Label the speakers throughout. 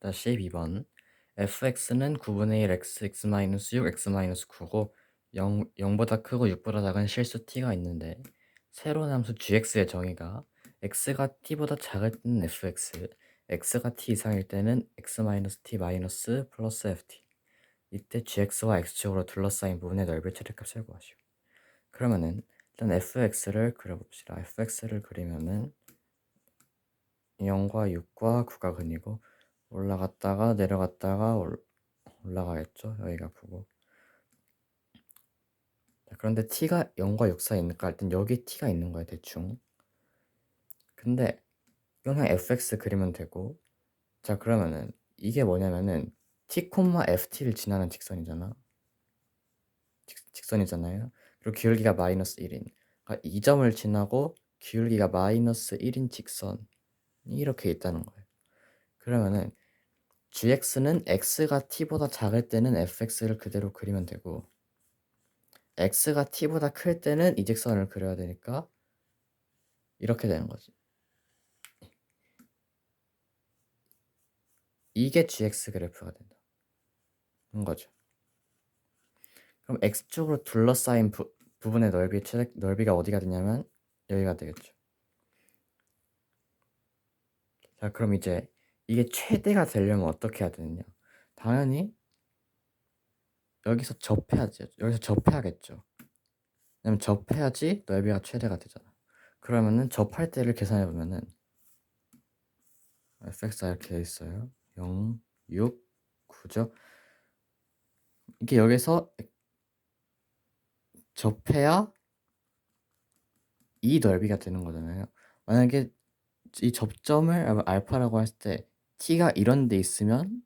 Speaker 1: 다시 12번 fx는 9분의 1 x, x-6, x-9고 0, 0보다 크고 6보다 작은 실수 t가 있는데 새로운 함수 gx의 정의가 x가 t보다 작을 때는 fx, x가 t 이상일 때는 x-t 마이너스 플러스 ft 이때 gx와 x축으로 둘러싸인 부분의 넓이의 최대값을 구하시오. 그러면은 일단 fx를 그려봅시다. fx를 그리면은 0과 6과 9가 근이고 올라갔다가 내려갔다가 올, 올라가겠죠. 여기가 9고. 자, 그런데 t가 0과 6 사이에 있으니까 일단 여기 t가 있는 거야 대충. 근데 이건 그냥 fx 그리면 되고. 자 그러면은 이게 뭐냐면은 t, ft를 지나는 직선이잖아. 직, 선이잖아요. 그리고 기울기가 마이너스 1인. 그러니까 이 점을 지나고 기울기가 마이너스 1인 직선이 이렇게 있다는 거예요. 그러면은 gx는 x가 t보다 작을 때는 fx를 그대로 그리면 되고 x가 t보다 클 때는 이 직선을 그려야 되니까 이렇게 되는 거지. 이게 gx 그래프가 된다. 는 거죠. 그럼 x축으로 둘러싸인 부, 부분의 넓이 최대 넓이가 어디가 되냐면 여기가 되겠죠. 자, 그럼 이제 이게 최대가 되려면 어떻게 해야 되느냐? 당연히 여기서 접해야지. 여기서 접해야겠죠. 왜냐면 접해야지 넓이가 최대가 되잖아. 그러면은 접할 때를 계산해 보면은 fx가 이렇게 돼 있어요. 0, 6, 9죠. 이게 여기서 접해야 이 넓이가 되는 거잖아요. 만약에 이 접점을 알파라고 했을 때 t가 이런 데 있으면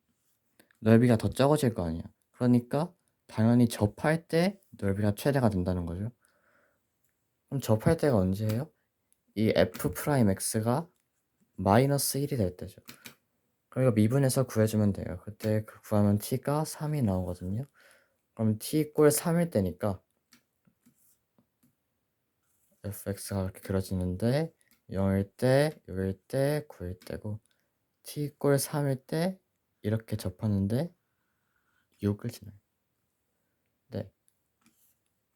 Speaker 1: 넓이가 더 적어질 거 아니야. 그러니까 당연히 접할 때 넓이가 최대가 된다는 거죠. 그럼 접할 때가 언제예요? 이 f'x가 마이너스 1이 될 때죠. 이거 미분해서 구해주면 돼요. 그때 그 구하면 t가 3이 나오거든요. 그럼 t 꼴 3일 때니까 fx가 이렇게 그려지는데 0일 때, 6일 때, 9일 때고 t 꼴 3일 때 이렇게 접하는데 6을 지나요. 네.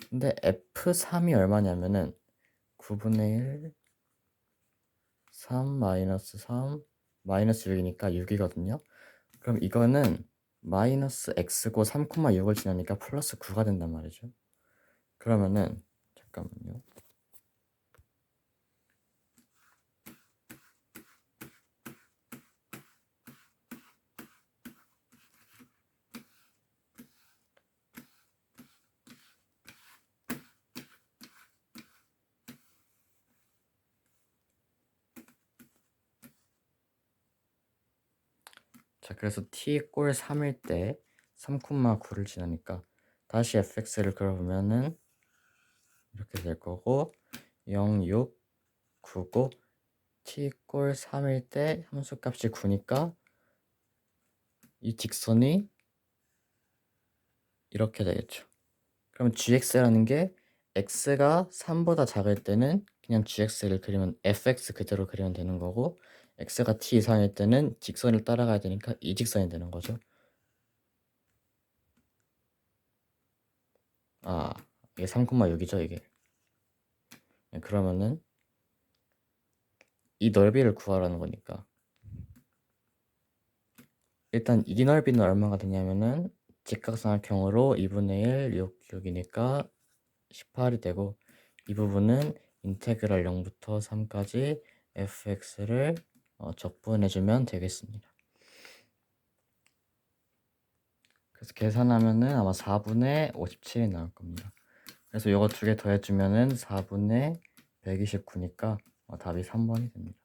Speaker 1: 근데 f3이 얼마냐면은 9분의 1 3 마이너스 3 마이너스 6이니까 6이거든요. 그럼 이거는 마이너스 x고 3,6을 지나니까 플러스 9가 된단 말이죠. 그러면은 잠깐만요. 자, 그래서 t 꼴 3일 때 3,9를 지나니까 다시 fx를 그려보면은 이렇게 될 거고 0, 6, 9고 t 꼴 3일 때 함수값이 9니까 이 직선이 이렇게 되겠죠. 그럼 gx라는 게 x가 3보다 작을 때는 그냥 gx를 그리면 fx 그대로 그리면 되는 거고 x가 t 이상일 때는 직선을 따라가야 되니까 이 직선이 되는 거죠. 아, 이게 3,6이죠, 이게. 네, 그러면은 이 넓이를 구하라는 거니까 일단 이 넓이는 얼마가 되냐면은 직각삼각형으로 2분의 1, 6, 6이니까 18이 되고 이 부분은 인테그랄 0부터 3까지 fx를 어, 적분해주면 되겠습니다. 그래서 계산하면은 아마 4분의 57이 나올 겁니다. 그래서 이거 두 개 더해주면은 4분의 129니까 어, 답이 3번이 됩니다.